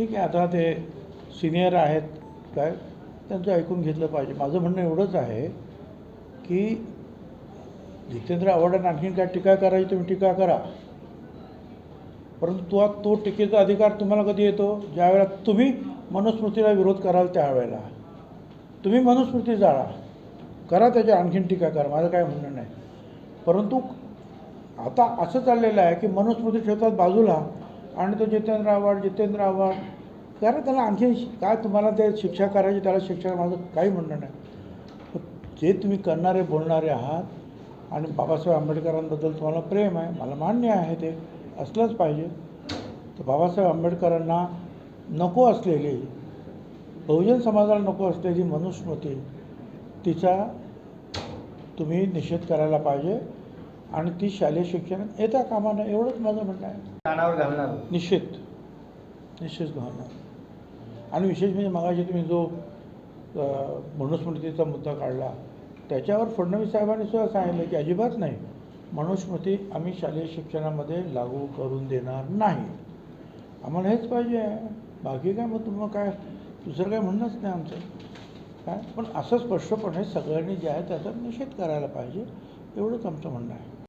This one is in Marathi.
ठीक आहे आता ते सिनियर आहेत काय त्यांचं ऐकून घेतलं पाहिजे. माझं म्हणणं एवढंच आहे की जितेंद्र आव्हाडांना आणखीन काय टीका करायची तुम्ही टीका करा. परंतु तो तो टीकेचा अधिकार तुम्हाला कधी येतो? ज्यावेळेला तुम्ही मनुस्मृतीला विरोध कराल त्यावेळेला. तुम्ही मनुस्मृती जाळा. करा त्याच्या आणखीन टीका करा. माझं काय म्हणणं नाही. परंतु आता असं चाललेलं आहे की मनुस्मृती ठेवतात बाजूला आणि तो जितेंद्र आव्हाड जितेंद्र आव्हाड. कारण त्याला आणखी काय तुम्हाला ते शिक्षा करायची त्याला शिक्षा माझं काही म्हणणं नाही. जे तुम्ही करणारे बोलणारे आहात आणि बाबासाहेब आंबेडकरांबद्दल तुम्हाला प्रेम आहे मला मान्य आहे ते असलंच पाहिजे. तर बाबासाहेब आंबेडकरांना नको असलेली बहुजन समाजाला नको असलेली मनुस्मृती तिचा तुम्ही निषेध करायला पाहिजे. आणि ती शालेय शिक्षणात येता कामा नये एवढंच माझं म्हणणं आहे. कानावर घालणार. निश्चित. निश्चित घालणार. आणि विशेष म्हणजे मगाशी तुम्ही जो मनुस्मृतीचा मुद्दा काढला त्याच्यावर फडणवीस साहेबांनी सुद्धा सांगितलं की अजिबात नाही. मनुस्मृती आम्ही शालेय शिक्षणामध्ये लागू करून देणार नाही. आम्हाला हेच पाहिजे. बाकी काय मग तुम्हाला काय? दुसरं काय म्हणणंच नाही आमचं. काय पण असं स्पष्टपणे सगळ्यांनी जे आहे त्याचा निषेध करायला पाहिजे एवढंच आमचं म्हणणं आहे.